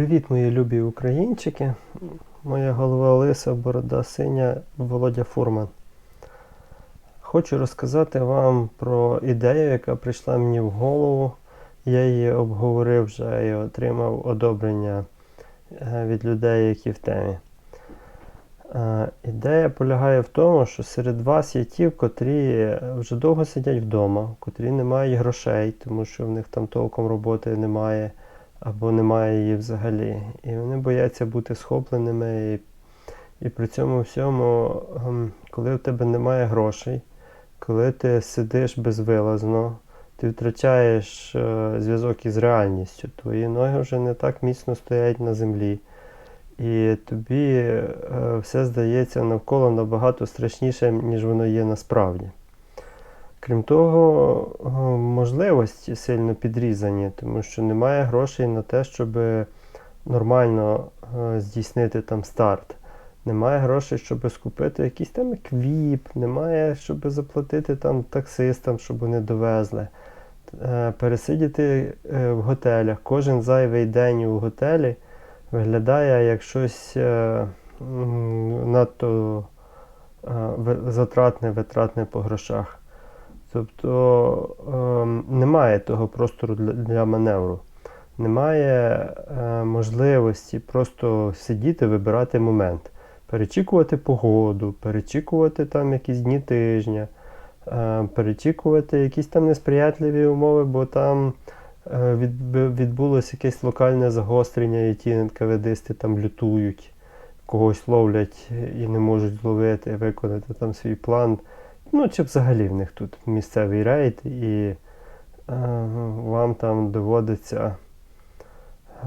Привіт, мої любі українчики. Моя голова лиса, борода синя, Володя Фурман. Хочу розказати вам про ідею, яка прийшла мені в голову. Я її обговорив вже і отримав одобрення е, від людей, які в темі. Е, Ідея полягає в тому, що серед вас є ті, котрі вже довго сидять вдома, котрі не мають грошей, тому що в них там толком роботи немає або немає її взагалі. І вони бояться бути схопленими. І, і при цьому всьому, ем, коли в тебе немає грошей, коли ти сидиш безвилазно, ти втрачаєш е, зв'язок із реальністю, твої ноги вже не так міцно стоять на землі. І тобі е, все здається навколо набагато страшніше, ніж воно є насправді. Крім того, е, можливості сильно підрізані, тому що немає грошей на те, щоб нормально е, здійснити там старт. Немає грошей, щоб скупити якийсь там еквіп, немає, щоб заплатити там таксистам, щоб вони довезли. Е, Пересидіти в готелях. Кожен зайвий день у готелі виглядає як щось надто затратне, витратне по грошах. Тобто ем, немає того простору для, маневру. Немає е, можливості просто сидіти, вибирати момент, перечікувати погоду, перечікувати там якісь дні тижня, е, перечікувати якісь там несприятливі умови, бо там е, відб- відбулося якесь локальне загострення, і ті НКВДисти там лютують, когось ловлять і не можуть зловити, виконати там свій план. Ну, чи взагалі в них тут місцевий рейд, і е, вам там доводиться е,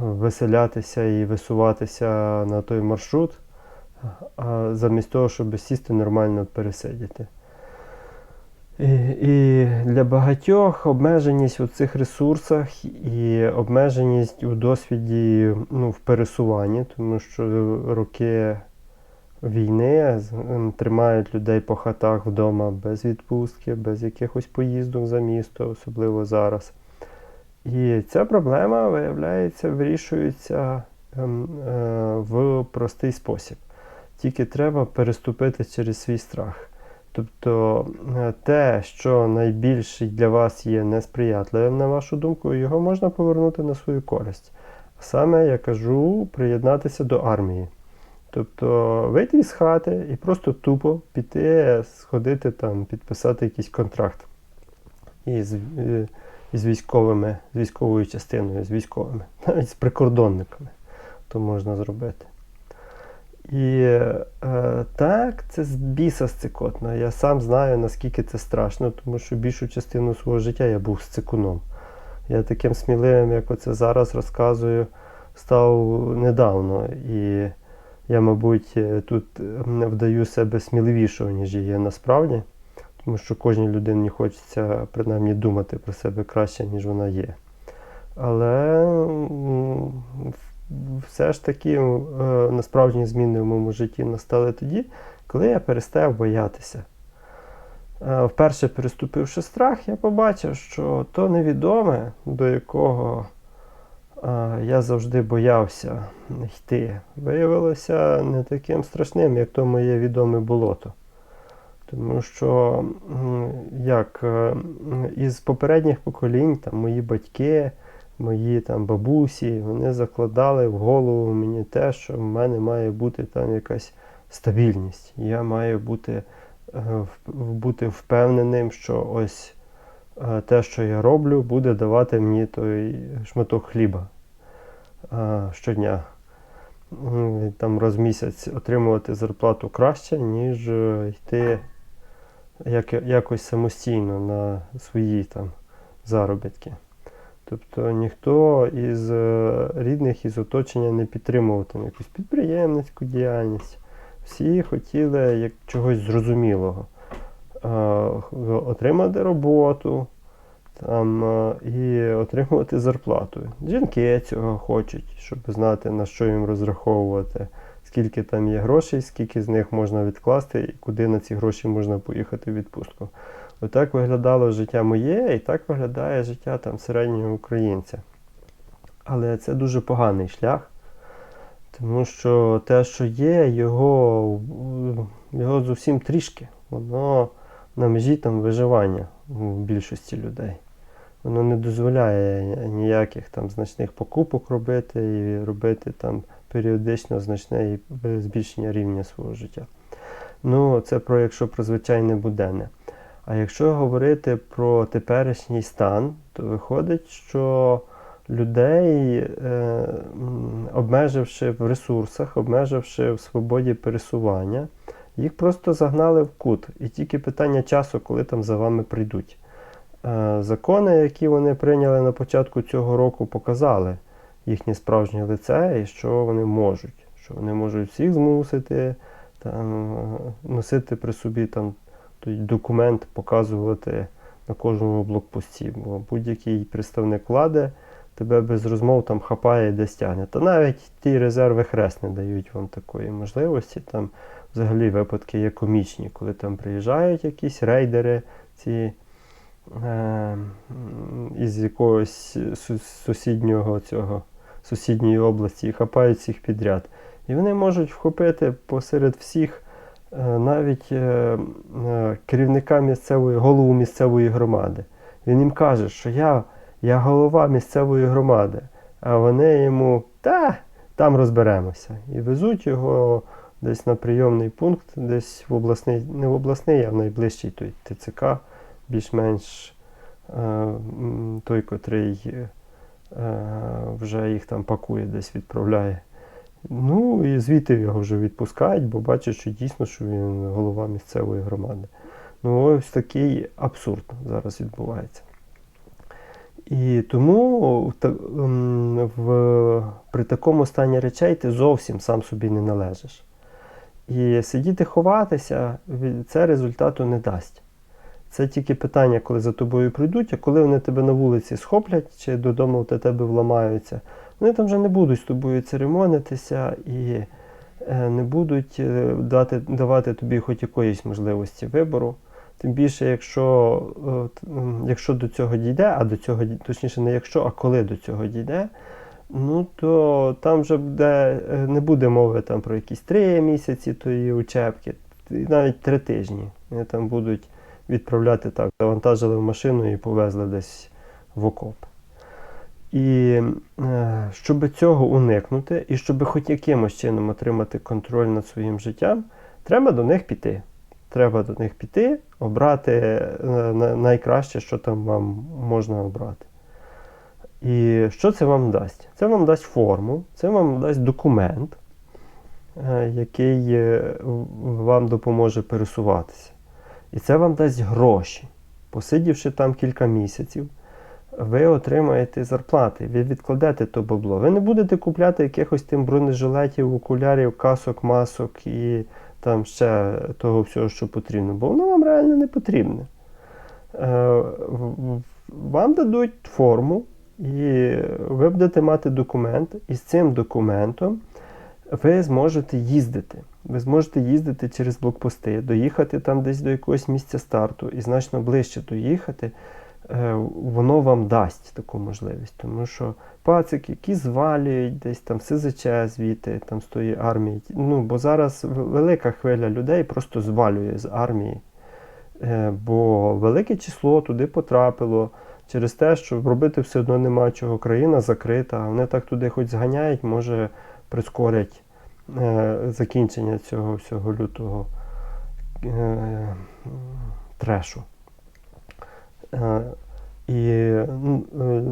виселятися і висуватися на той маршрут, а замість того, щоб сісти нормально пересидіти. І, і для багатьох обмеженість у цих ресурсах і обмеженість у досвіді ну, в пересуванні, тому що роки війни тримають людей по хатах вдома без відпустки, без якихось поїздок за місто, особливо зараз. І ця проблема, виявляється, вирішується ем, е, в простий спосіб. Тільки треба переступити через свій страх. Тобто е, те, що найбільше для вас є несприятливим, на вашу думку, його можна повернути на свою користь. Саме я кажу приєднатися до армії. Тобто вийти із хати і просто тупо піти, сходити там, підписати якийсь контракт із, е, із військовими, з військовою частиною, з військовими, навіть з прикордонниками, то можна зробити. І е, так, це з біса сцикотно. Я сам знаю, наскільки це страшно, тому що більшу частину свого життя я був сцикуном. Я таким сміливим, як оце зараз розказую, став недавно. І я, мабуть, е, тут е, вдаю себе сміливішого, ніж є насправді, тому що кожній людині хочеться принаймні думати про себе краще, ніж вона є. Але все ж таки е, насправжні зміни в моєму житті настали тоді, коли я перестав боятися. Вперше переступивши страх, я побачив, що то невідоме, до якого я завжди боявся йти. Виявилося не таким страшним, як то моє відоме болото. Тому що, як е, із попередніх поколінь, там, мої батьки, мої там, бабусі, вони закладали в голову мені те, що в мене має бути там якась стабільність. Я маю бути, е, бути впевненим, що ось е, те, що я роблю, буде давати мені той шматок хліба щодня. Там раз в місяць отримувати зарплату краще, ніж е, йти як, якось самостійно на свої там заробітки. Тобто ніхто із е, рідних із оточення не підтримував там якусь підприємницьку діяльність. Всі хотіли як чогось зрозумілого. Е, отримати роботу там, е, і отримувати зарплату. Жінки цього хочуть, щоб знати, на що їм розраховувати, скільки там є грошей, скільки з них можна відкласти і куди на ці гроші можна поїхати в відпустку. Отак виглядало життя моє, і так виглядає життя там середнього українця. Але це дуже поганий шлях, тому що те, що є, його, його зовсім трішки. Воно на межі там виживання у більшості людей. Воно не дозволяє ніяких там значних покупок робити і робити там періодично значне збільшення рівня свого життя. Ну, це про якщо про звичайне буденне. А якщо говорити про теперішній стан, то виходить, що людей, е, обмеживши в ресурсах, обмеживши в свободі пересування, їх просто загнали в кут. І тільки питання часу, коли там за вами прийдуть. Е, Закони, які вони прийняли на початку цього року, показали їхнє справжнє лице і що вони можуть. Що вони можуть всіх змусити там, е, носити при собі там, той документ, показувати на кожному блокпості. Бо будь-який представник влади тебе без розмов там хапає і десь тягне. Та навіть ті резерви хрест не дають вам такої можливості. Там взагалі випадки є комічні, коли там приїжджають якісь рейдери, ці із якогось сусіднього цього сусідньої області і хапають всіх підряд. І вони можуть вхопити посеред всіх е, навіть е, е, керівника місцевої, голову місцевої громади. Він їм каже, що я, я голова місцевої громади, а вони йому та там розберемося. І везуть його десь на прийомний пункт, десь в обласний, не в обласний, а в найближчий той ТЦК, більш-менш е, той, котрий е, вже їх там пакує, десь відправляє. Ну і звідти його вже відпускають, бо бачать, що дійсно, що він голова місцевої громади. Ну, ось такий абсурд зараз відбувається. І тому в, в, при такому стані речей ти зовсім сам собі не належиш. І сидіти ховатися, це результату не дасть. Це тільки питання, коли за тобою прийдуть, а коли вони тебе на вулиці схоплять чи додому до тебе вламаються, вони там вже не будуть з тобою церемонитися і е, не будуть е, дати, давати тобі хоч якоїсь можливості вибору. Тим більше, якщо, якщо до цього дійде, а до цього точніше не якщо, а коли до цього дійде, ну то там вже буде, е, не буде мови там про якісь три місяці тої учебки, навіть три тижні. Вони там будуть відправляти так, завантажили в машину і повезли десь в окоп. І е, щоб цього уникнути, і щоб хоч якимось чином отримати контроль над своїм життям, треба до них піти. Треба до них піти, обрати е, найкраще, що там вам можна обрати. І що це вам дасть? Це вам дасть форму, це вам дасть документ, е, який вам допоможе пересуватися. І це вам дасть гроші. Посидівши там кілька місяців, ви отримаєте зарплати, ви відкладете то бабло. Ви не будете купляти якихось тим бронежилетів, окулярів, касок, масок і там ще того всього, що потрібно, бо воно вам реально не потрібне. Е, Вам дадуть форму, і ви будете мати документ, і з цим документом ви зможете їздити. Ви зможете їздити через блокпости, доїхати там десь до якогось місця старту і значно ближче доїхати. е, Воно вам дасть таку можливість, тому що пацики, які звалюють десь там СЗЧ звідти, там з тої армії. Ну, бо зараз велика хвиля людей просто звалює з армії. Е, Бо велике число туди потрапило через те, що робити все одно нема чого. Країна закрита, вони так туди хоч зганяють, може прискорять е, закінчення цього всього лютого е, трешу. Е, і ну, е,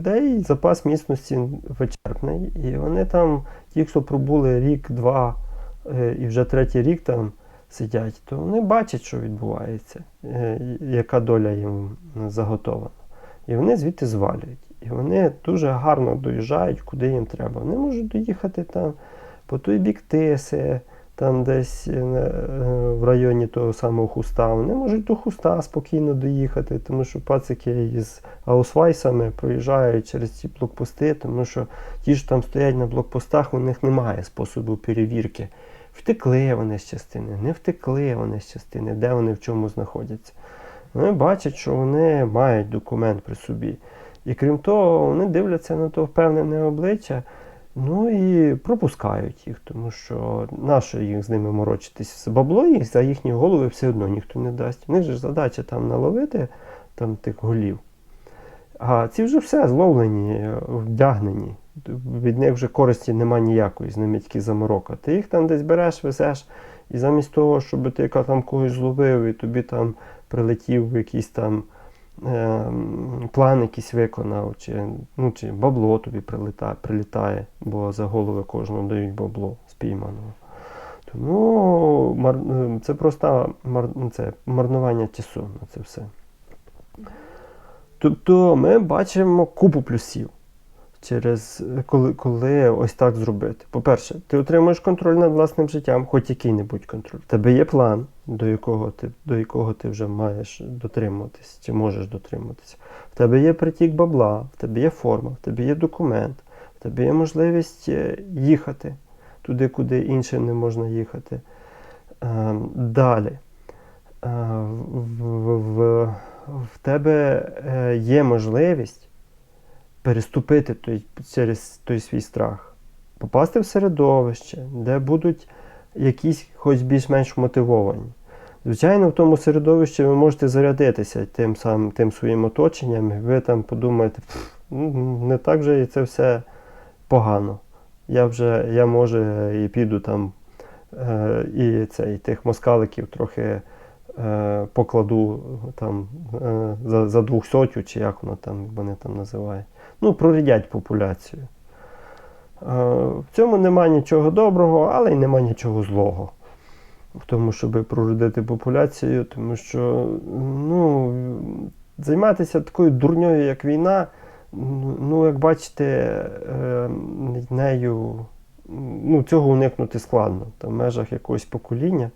людей запас міцності вичерпний, і вони там, ті, хто пробули рік-два е, і вже третій рік там сидять, то вони бачать, що відбувається, е, яка доля їм заготована. І вони звідти звалюють. І вони дуже гарно доїжджають, куди їм треба. Вони можуть доїхати там по той бік Тиси, там десь е, е, в районі того самого Хуста. Вони можуть до Хуста спокійно доїхати, тому що пацики із аусвайсами проїжджають через ці блокпости, тому що ті ж там стоять на блокпостах, у них немає способу перевірки. Втекли вони з частини, не втекли вони з частини, де вони в чому знаходяться. Вони бачать, що вони мають документ при собі. І крім того, вони дивляться на то впевнене обличчя, ну і пропускають їх, тому що нащо їх з ними морочитись? Бабло їх за їхні голови все одно ніхто не дасть. У них же задача там наловити там, тих голів. А ці вже все зловлені, вдягнені. Від них вже користі нема ніякої, з ними тільки заморока. Ти їх там десь береш, везеш, і замість того, щоб ти там когось зловив, і тобі там прилетів якийсь там план якийсь виконав, чи, ну, чи бабло тобі прилітає, прилітає, бо за голови кожного дають бабло спійманого. Тому мар, е, це просто мар, це марнування часу на це все. Тобто ми бачимо купу плюсів, через, коли, коли ось так зробити. По-перше, ти отримуєш контроль над власним життям, хоч який-небудь контроль. У тебе є план, до якого ти, до якого ти вже маєш дотримуватись чи можеш дотримуватися. В тебе є притік бабла, в тебе є форма, в тебе є документ, в тебе є можливість е, їхати туди, куди інше не можна їхати. Е, Далі. Е, В, в, в, в тебе е, є можливість переступити той, через той свій страх, попасти в середовище, де будуть якісь хоч більш-менш мотивовані. Звичайно, в тому середовищі ви можете зарядитися тим самим тим своїм оточенням, і ви там подумаєте, ну, не так же і це все погано. Я вже, я може і піду там е, і, це, і тих москаликів трохи е, покладу там е, за, за двохсотю, чи як воно там вони там називають. Ну, прорядять популяцію. Е, в цьому нема нічого доброго, але й нема нічого злого. В тому, щоб прорядити популяцію, тому що ну, займатися такою дурньою, як війна, ну, ну, як бачите, е, нею ну, цього уникнути складно. Там, в межах якогось покоління,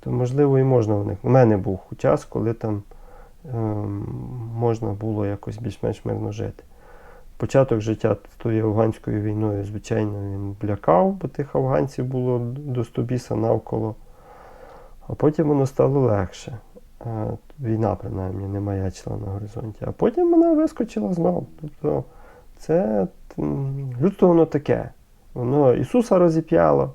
то можливо і можна уникнути. У мене був час, коли там е, можна було якось більш-менш мирно жити. Початок життя тою афганською війною, звичайно, він лякав, бо тих афганців було до стобіса навколо. А потім воно стало легше. Е, Війна, принаймні, не маячила на горизонті. А потім вона вискочила знову. Тобто це людство воно таке. Воно Ісуса розіп'яло,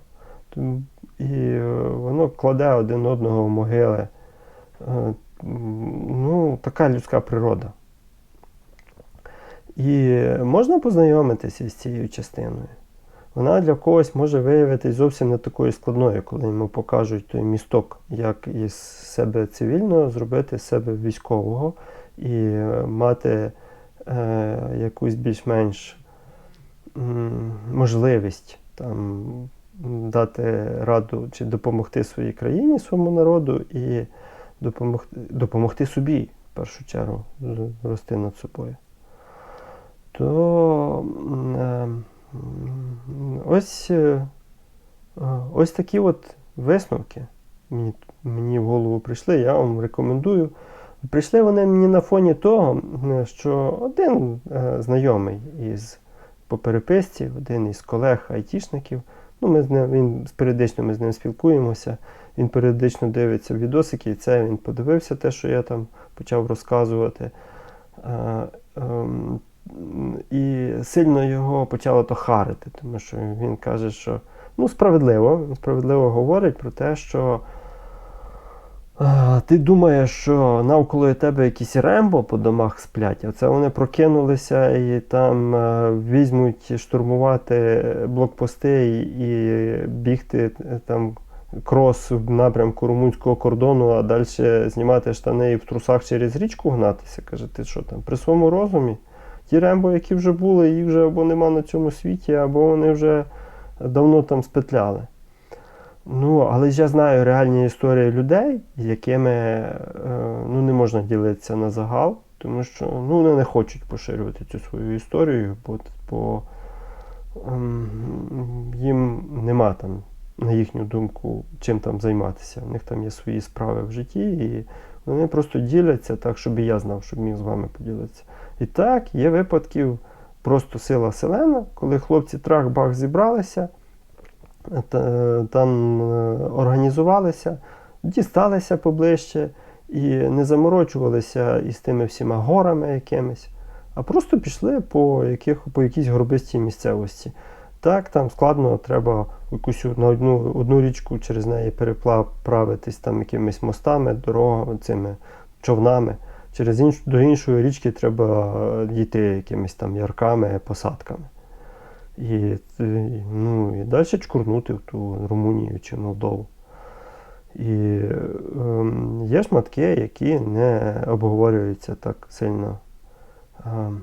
і е, воно кладе один одного в могили. Е, Ну, така людська природа. І можна познайомитися з цією частиною. Вона для когось може виявитись зовсім не такою складною, коли йому покажуть той місток, як із себе цивільного зробити себе військового і е, мати е, якусь більш-менш можливість там, дати раду чи допомогти своїй країні, своєму народу і допомогти, допомогти собі, в першу чергу, рости над собою. То е, ось, е, е, ось такі от висновки мені, мені в голову прийшли, я вам рекомендую. Прийшли вони мені на фоні того, що один знайомий із по переписці, один із колег айтішників, ну, ми з ним, він періодично ми з ним спілкуємося, він періодично дивиться відосики, і це він подивився те, що я там почав розказувати. І сильно його почало то харити, тому що він каже, що ну, справедливо, справедливо говорить про те, що ти думаєш, що навколо тебе якісь рембо по домах сплять, а це вони прокинулися і там е, візьмуть штурмувати блокпости і, і бігти е, там крос в напрямку румунського кордону, а далі знімати штани і в трусах через річку гнатися. Каже, ти що там при своєму розумі? Ті рембо, які вже були, їх вже або нема на цьому світі, або вони вже давно там спетляли. Ну, але я знаю реальні історії людей, якими е, ну, не можна ділитися на загал, тому що ну, вони не хочуть поширювати цю свою історію, бо, бо ем, їм нема там, на їхню думку, чим там займатися. У них там є свої справи в житті, і вони просто діляться так, щоб і я знав, щоб міг з вами поділитися. І так, є випадків просто сила селена, коли хлопці трах-бах зібралися, там е, організувалися, дісталися поближче і не заморочувалися із тими всіма горами якимись, а просто пішли по, яких, по якійсь горбистій місцевості. Так, там складно, треба якусь на одну, одну річку через неї переправитись там якимись мостами, дорогами, цими човнами. Через інш, до іншої річки треба е, дійти якимись там ярками, посадками. І, е, ну, і далі чкурнути в ту Румунію чи Молдову. І ем, є шматки, які не обговорюються так сильно ем,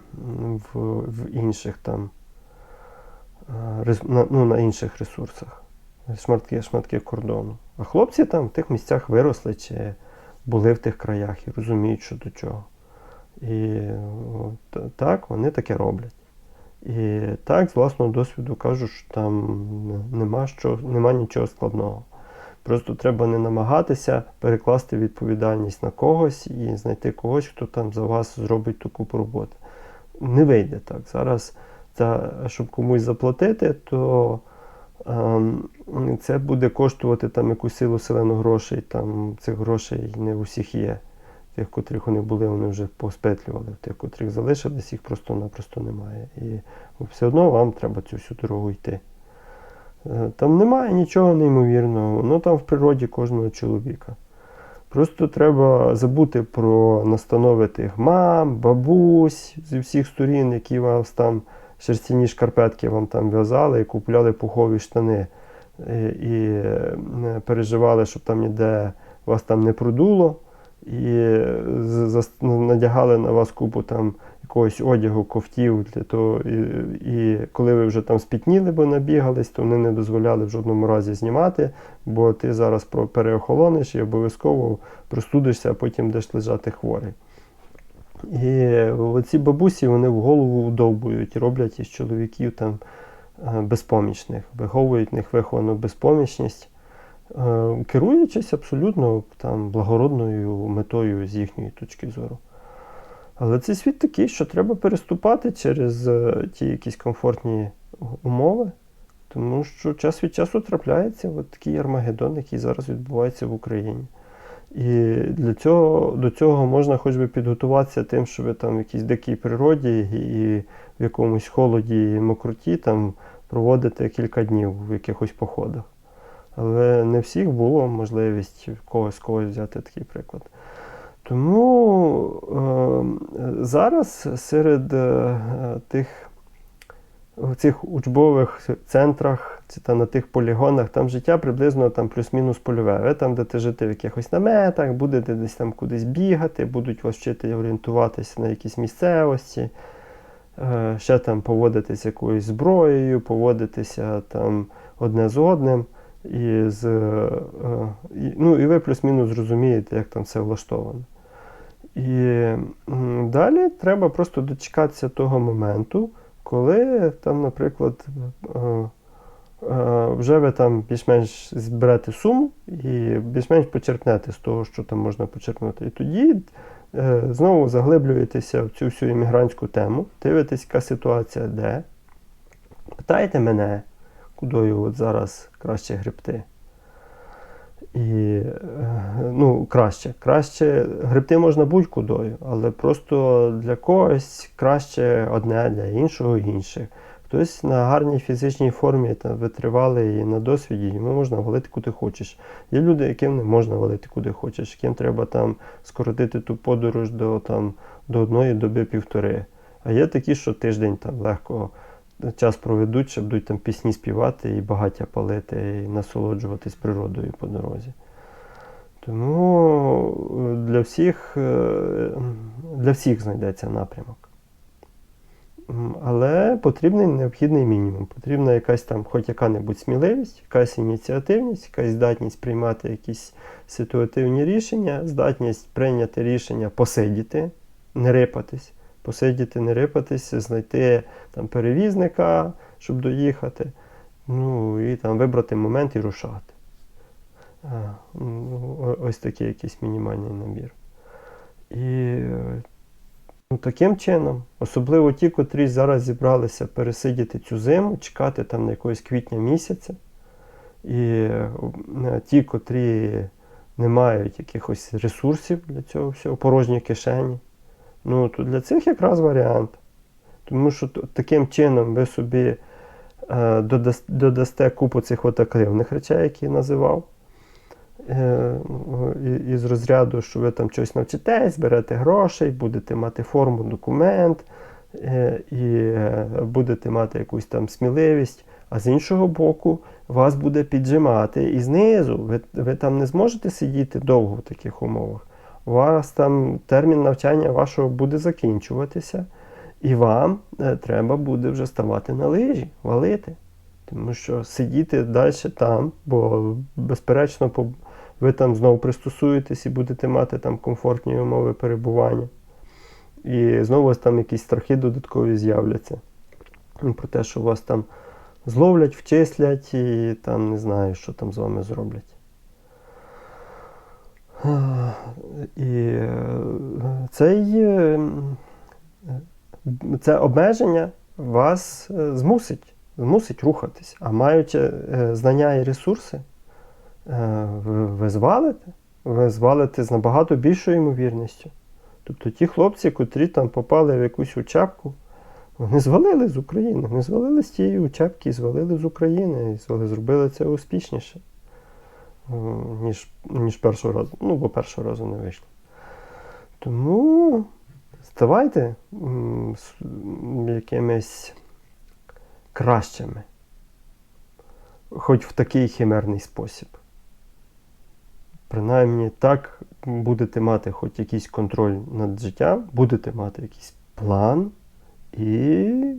в, в інших там е, на, ну, на інших ресурсах. Шматки, шматки кордону. А хлопці там в тих місцях виросли чи були в тих краях і розуміють, що до чого. І о, т- так, вони таке роблять. І так, з власного досвіду кажу, що там нема, що, нема нічого складного. Просто треба не намагатися перекласти відповідальність на когось і знайти когось, хто там за вас зробить ту купу роботи. Не вийде так. Зараз, та, щоб комусь заплатити, то це буде коштувати там якусь силу селену грошей. Там цих грошей не у всіх є. Тих, котрих вони були, вони вже поспетлювали. Тих, котрих залишились, їх просто-напросто немає. І все одно вам треба цю всю дорогу йти. Е, Там немає нічого неймовірного, воно там в природі кожного чоловіка. Просто треба забути про настанови тих мам, бабусь зі всіх сторін, які вас там шерстяні шкарпетки вам там в'язали і купляли пухові штани. І, і е, переживали, щоб там ніде вас там не продуло. І надягали на вас купу там якогось одягу, ковтів для того. І, і коли ви вже там спітніли, бо набігались, то вони не дозволяли в жодному разі знімати, бо ти зараз переохолониш і обов'язково простудишся, а потім будеш лежати хворий. І оці бабусі вони в голову вдовбують роблять із чоловіків там е, безпомічних, виховують них виховану безпомічність, е, керуючись абсолютно там благородною метою з їхньої точки зору. Але цей світ такий, що треба переступати через е, ті якісь комфортні умови, тому що час від часу трапляється от такий Армагеддон, який зараз відбувається в Україні. І для цього, до цього можна хоч би підготуватися тим, що ви там в якійсь дикій природі і в якомусь холоді і мокроті там проводите кілька днів в якихось походах. Але не всіх було можливість когось когось взяти такий приклад. Тому е, зараз серед е, тих в цих учбових центрах та на тих полігонах, там життя приблизно там плюс-мінус польове. Ви там будете жити в якихось наметах, будете десь там кудись бігати, будуть вас вчити орієнтуватися на якісь місцевості, е, ще там поводитися якоюсь зброєю, поводитися там одне з одним. І, з, е, ну, і ви плюс-мінус зрозумієте, як там все влаштовано. І далі треба просто дочекатися того моменту, коли там, наприклад, е, е, вже ви там більш-менш зберете суму і більш-менш почерпнете з того, що там можна почерпнути. І тоді е, знову заглиблюєтеся в цю всю іммігрантську тему, дивитесь, яка ситуація де. Питаєте мене, кудою от зараз краще гребти. І е, ну, краще. Краще гребти можна будь-кудою, але просто для когось краще одне, для іншого інше. Хтось на гарній фізичній формі та витривалий на досвіді, йому можна валити куди хочеш. Є люди, яким не можна валити куди хочеш, яким треба там скоротити ту подорож до, там, до одної доби півтори. А є такі, що тиждень там легко час проведуть, щоб будуть там пісні співати і багаття палити, і насолоджуватись природою по дорозі. Тому е, для всіх, е, для всіх знайдеться напрямок. Але потрібний необхідний мінімум. Потрібна якась там хоч яка-небудь сміливість, якась ініціативність, якась здатність приймати якісь ситуативні рішення, здатність прийняти рішення посидіти, не рипатись, посидіти, не рипатись, знайти там перевізника, щоб доїхати. Ну і там вибрати момент і рушати. А, ну, ось такий якийсь мінімальний набір. І ну, таким чином, особливо ті, котрі зараз зібралися пересидіти цю зиму, чекати там на якогось квітня місяця. І е, ті, котрі не мають якихось ресурсів для цього всього, порожні кишені. Ну, то для цих якраз варіант. Тому що таким чином ви собі е, додас- додасте купу цих от активних речей, які я називав. Е, і- із розряду, що ви там щось навчитесь, берете грошей, будете мати форму, документ е, і е, будете мати якусь там сміливість. А з іншого боку, вас буде піджимати і знизу. Ви, ви там не зможете сидіти довго в таких умовах. У вас там термін навчання вашого буде закінчуватися, і вам е, треба буде вже ставати на лижі, валити. Тому що сидіти далі там, бо безперечно, ви там знову пристосуєтесь і будете мати там комфортні умови перебування. І знову у вас там якісь страхи додаткові з'являться. Про те, що вас там зловлять, вчислять і там не знаю, що там з вами зроблять. І е, цей, е, це обмеження вас е, змусить, змусить рухатись. А маючи знання і ресурси, ви, звалите, ви звалите з набагато більшою ймовірністю. Тобто ті хлопці, котрі там попали в якусь учебку, вони звалили з України, вони звалили з тієї учебки, і звалили з України, і зробили це успішніше, ніж, ніж першого разу. Ну, бо першого разу не вийшло. Тому ставайте якимись кращими, хоч в такий химерний спосіб. Принаймні, так будете мати хоч якийсь контроль над життям, будете мати якийсь план, і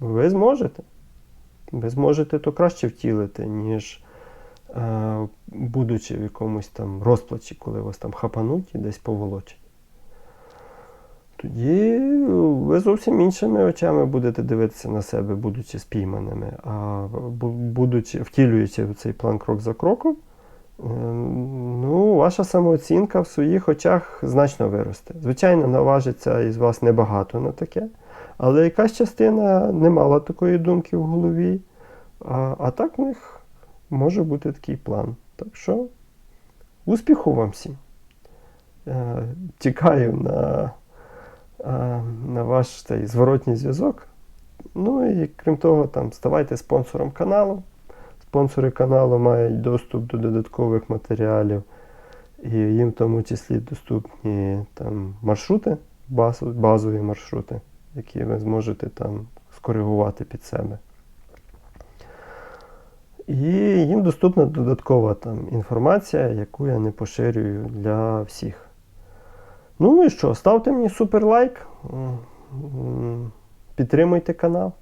ви зможете. Ви зможете то краще втілити, ніж будучи в якомусь там розплачі, коли вас там хапануть і десь поволочать. Тоді ви зовсім іншими очами будете дивитися на себе, будучи спійманими, а бу- будучи, втілюючи цей план крок за кроком, е, ну, ваша самооцінка в своїх очах значно виросте. Звичайно, наважиться із вас небагато на таке, але якась частина не мала такої думки в голові. А, а так в них може бути такий план. Так що успіху вам всім. Чекаю на, е, на ваш цей зворотній зв'язок. Ну і крім того, там, ставайте спонсором каналу. Спонсори каналу мають доступ до додаткових матеріалів, і їм в тому числі доступні там, маршрути, базові маршрути, які ви зможете там скоригувати під себе. І їм доступна додаткова там, інформація, яку я не поширюю для всіх. Ну і що, ставте мені супер лайк, м, м, підтримуйте канал.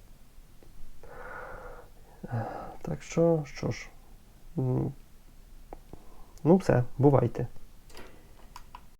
Так що, що ж, ну все, бувайте.